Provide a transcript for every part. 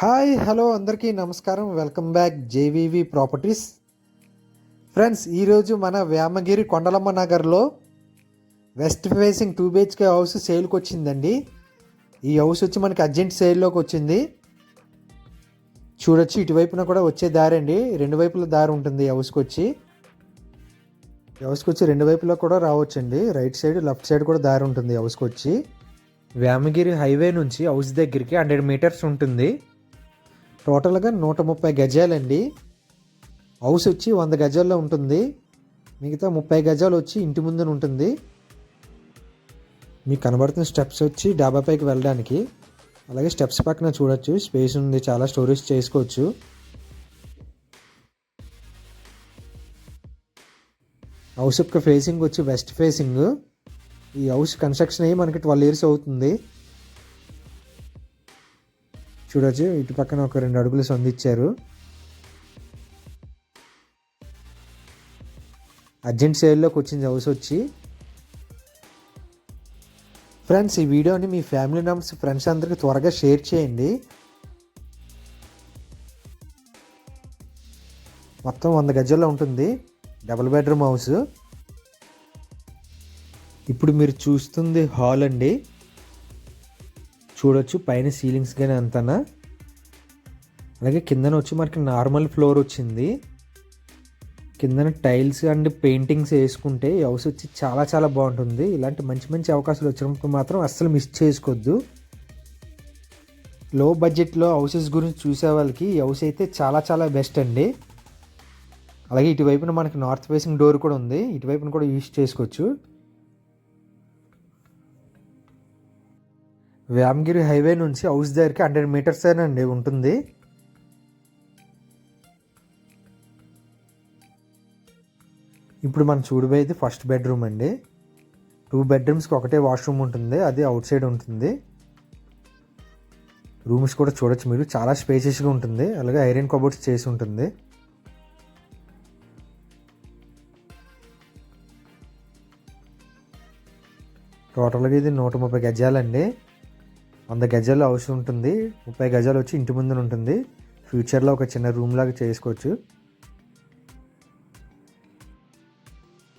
Hi hello అందరికీ నమస్కారం. Welcome back JVV properties. Friends ఈరోజు మన వేమగిరి కొండలమ్మ నగర్లో west facing two BHK house సేల్కి వచ్చిందండి. ఈ హౌస్ వచ్చి మనకి అర్జెంట్ సేల్లోకి వచ్చింది. చూడొచ్చు ఇటువైపున కూడా వచ్చే దారి అండి. రెండు వైపుల దారి ఉంటుంది హౌస్కి వచ్చి. హౌస్కి వచ్చి రెండు వైపులా కూడా రావచ్చండి. రైట్ సైడ్ లెఫ్ట్ సైడ్ కూడా దారి ఉంటుంది హౌస్కి వచ్చి. వేమగిరి హైవే నుంచి హౌస్ దగ్గరికి హండ్రెడ్ మీటర్స్ ఉంటుంది. టోటల్గా నూట ముప్పై గజాలండి. హౌస్ వచ్చి వంద గజాల్లో ఉంటుంది. మిగతా ముప్పై గజాలు వచ్చి ఇంటి ముందున ఉంటుంది. మీకు కనబడుతున్న స్టెప్స్ వచ్చి డాబా పైకి వెళ్ళడానికి. అలాగే స్టెప్స్ పక్కన చూడొచ్చు. స్పేస్ ఉంది చాలా స్టోరేజ్ చేసుకోవచ్చు. హౌస్ యొక్క ఫేసింగ్ వచ్చి వెస్ట్ ఫేసింగ్. ఈ హౌస్ కన్స్ట్రక్షన్ అయ్యి మనకి ట్వెల్వ్ ఇయర్స్ అవుతుంది. చూడొచ్చు. ఇటు పక్కన ఒక రెండు అడుగులు సంధించారు అర్జెంట్ సేల్లోకి వచ్చింది హౌస్ వచ్చి. ఫ్రెండ్స్ ఈ వీడియోని మీ ఫ్యామిలీ మెంబర్స్ ఫ్రెండ్స్ అందరికి త్వరగా షేర్ చేయండి. మొత్తం వంద గజాల్లో ఉంటుంది. Double bedroom house. ఇప్పుడు మీరు చూస్తుంది హాల్ అండి. చూడొచ్చు పైన సీలింగ్స్ కానీ అంతనా? అలాగే కిందన వచ్చి మనకి నార్మల్ ఫ్లోర్ వచ్చింది. కిందన టైల్స్ అండ్ పెయింటింగ్స్ వేసుకుంటే హౌస్ వచ్చి చాలా చాలా బాగుంటుంది. ఇలాంటి మంచి మంచి అవకాశాలు వచ్చినప్పుడు మాత్రం అస్సలు మిస్ చేసుకోవద్దు లో బడ్జెట్లో హౌసెస్ గురించి చూసే వాళ్ళకి హౌస్ అయితే చాలా చాలా బెస్ట్ అండి. అలాగే ఇటువైపున మనకి నార్త్ ఫేసింగ్ డోర్ కూడా ఉంది. ఇటువైపున కూడా యూస్ చేసుకోవచ్చు. వ్యామగిరి హైవే నుంచి హౌస్ దగ్గరికి హండ్రెడ్ మీటర్స్ అండి ఉంటుంది. ఇప్పుడు మనం చూడబోయేది ఫస్ట్ బెడ్రూమ్ అండి. టూ బెడ్రూమ్స్కి ఒకటే వాష్రూమ్ ఉంటుంది అది అవుట్ సైడ్ ఉంటుంది. రూమ్స్ కూడా చూడొచ్చు మీరు చాలా స్పేసియస్గా ఉంటుంది అలాగే ఐరన్ కబోర్డ్స్ చేసి ఉంటుంది. టోటల్గా ఇది నూట ముప్పై గజాలండి. వంద గజాలు హౌస్ ఉంటుంది ముప్పై గజాలు వచ్చి ఇంటి ముందు ఉంటుంది. ఫ్యూచర్లో ఒక చిన్న రూమ్ లాగా చేసుకోవచ్చు.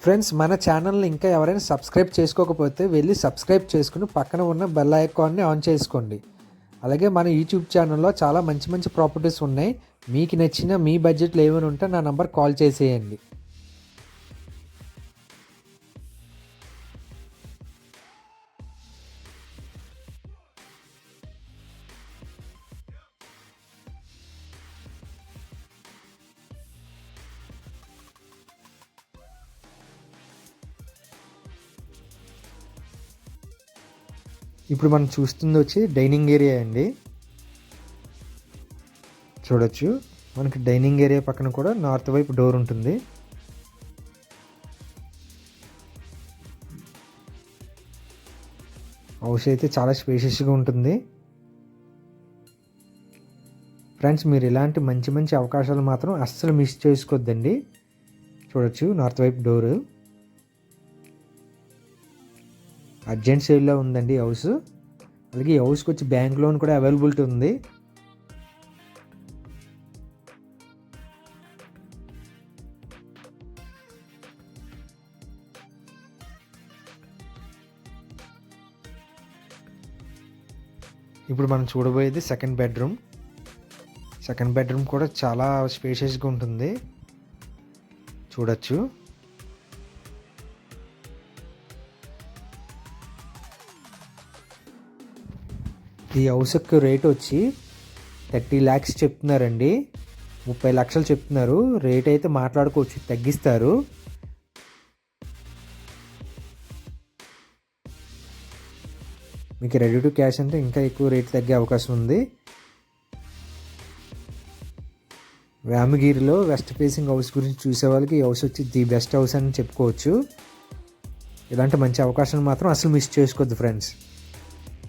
ఫ్రెండ్స్ మన ఛానల్ని ఇంకా ఎవరైనా సబ్స్క్రైబ్ చేసుకోకపోతే వెళ్ళి సబ్స్క్రైబ్ చేసుకుని పక్కన ఉన్న బెల్ ఐకాన్ని ఆన్ చేసుకోండి. అలాగే మన యూట్యూబ్ ఛానల్లో చాలా మంచి మంచి ప్రాపర్టీస్ ఉన్నాయి. మీకు నచ్చిన మీ బడ్జెట్లో ఏమైనా ఉంటే నా నంబర్ కాల్ చేసేయండి. ఇప్పుడు మనం చూస్తుంది వచ్చి డైనింగ్ ఏరియా అండి. చూడొచ్చు. మనకి డైనింగ్ ఏరియా పక్కన కూడా నార్త్ వైపు డోర్ ఉంటుంది. హౌస్ అయితే చాలా స్పేషియస్గా ఉంటుంది. ఫ్రెండ్స్ మీరు ఇలాంటి మంచి మంచి అవకాశాలు మాత్రం అస్సలు మిస్ చేసుకోవద్దండి. చూడొచ్చు నార్త్ వైపు డోరు. అర్జెంట్ సేల్లో ఉందండి ఈ హౌస్. అలాగే ఈ హౌస్కి వచ్చి బ్యాంక్ లోన్ కూడా అవైలబిలిటీ ఉంది. ఇప్పుడు మనం చూడబోయేది సెకండ్ బెడ్రూమ్. సెకండ్ బెడ్రూమ్ కూడా చాలా స్పేషియస్గా ఉంటుంది. చూడొచ్చు. ఈ హౌస్కి రేట్ వచ్చి థర్టీ ల్యాక్స్ చెప్తున్నారండి. ముప్పై లక్షలు చెప్తున్నారు. రేట్ అయితే మాట్లాడుకోవచ్చు. తగ్గిస్తారు. మీకు రెడీ టు క్యాష్ అంటే ఇంకా ఎక్కువ రేట్ తగ్గే అవకాశం ఉంది. వ్యామగిరిలో వెస్ట్ ఫేసింగ్ హౌస్ గురించి చూసే వాళ్ళకి ఈ హౌస్ వచ్చి ది బెస్ట్ హౌస్ అని చెప్పుకోవచ్చు. ఇలాంటి మంచి అవకాశాలు మాత్రం అసలు మిస్ చేసుకోవద్దు ఫ్రెండ్స్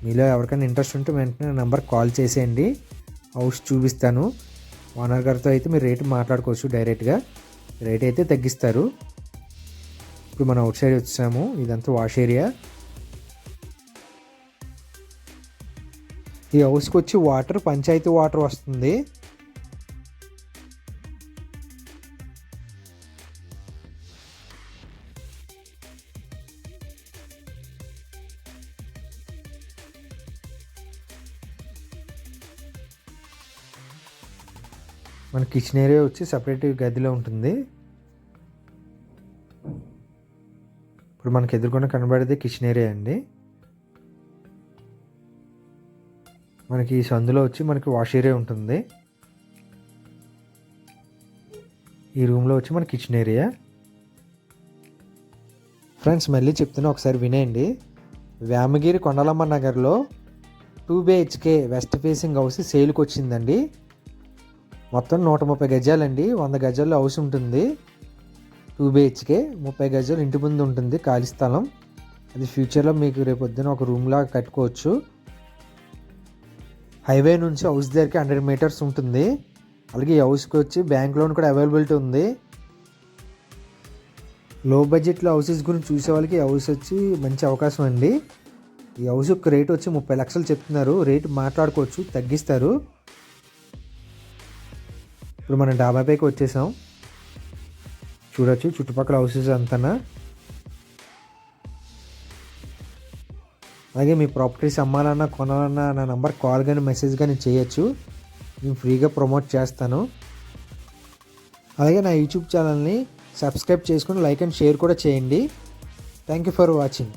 మీలో ఎవరికైనా ఇంట్రెస్ట్ ఉంటే వెంటనే నెంబర్ కాల్ చేసేయండి. హౌస్ చూపిస్తాను. ఓనర్ గారితో అయితే మీరు రేటు మాట్లాడుకోవచ్చు డైరెక్ట్గా రేట్ అయితే తగ్గిస్తారు. ఇప్పుడు మనం అవుట్ సైడ్ వచ్చాము. ఇదంతా వాష్ ఏరియా ఈ హౌస్కి వచ్చి వాటర్ పంచాయతీ వాటర్ వస్తుంది. మన కిచెన్ ఏరియా వచ్చి సపరేట్ గదిలో ఉంటుంది. ఇప్పుడు మనకి ఎదుర్కొన్న కనబడేది కిచెన్ ఏరియా అండి. మనకి ఈ సందులో వచ్చి మనకి వాష్ ఏరియా ఉంటుంది. ఈ రూమ్లో వచ్చి మన కిచెన్ ఏరియా ఫ్రెండ్స్ మళ్ళీ చెప్తున్నా ఒకసారి వినేయండి వ్యామగిరి కొండలమ్మ నగర్లో two BHK west facing house సేల్కి వచ్చిందండి. మొత్తం నూట ముప్పై గజాలండి. వంద గజాల్లో హౌస్ ఉంటుంది. టూ బిహెచ్కే ముప్పై గజాలు ఇంటి ముందు ఉంటుంది ఖాళీ స్థలం. అది ఫ్యూచర్లో మీకు రేపు పొద్దున ఒక రూమ్లా కట్టుకోవచ్చు. హైవే నుంచి హౌస్ దగ్గరికి హండ్రెడ్ మీటర్స్ ఉంటుంది. అలాగే ఈ హౌస్కి వచ్చి బ్యాంక్ లోన్ కూడా అవైలబిలిటీ ఉంది. లో బడ్జెట్లో హౌసెస్ గురించి చూసే వాళ్ళకి ఈ హౌస్ వచ్చి మంచి అవకాశం అండి. ఈ హౌస్ యొక్క రేట్ వచ్చి ముప్పై లక్షలు చెప్తున్నారు. రేటు మాట్లాడుకోవచ్చు తగ్గిస్తారు. ఇప్పుడు మనం డాబాపైకి వచ్చేసాం. చూడొచ్చు చుట్టుపక్కల హౌసెస్ అంతనా? అలాగే మీ ప్రాపర్టీస్ అమ్మాలన్నా కొనాలన్నా నా నంబర్ కాల్ కానీ మెసేజ్ కానీ చేయొచ్చు. నేను ఫ్రీగా ప్రమోట్ చేస్తాను. అలాగే నా యూట్యూబ్ ఛానల్ని సబ్స్క్రైబ్ చేసుకుని లైక్ అండ్ షేర్ కూడా చేయండి. Thank you for watching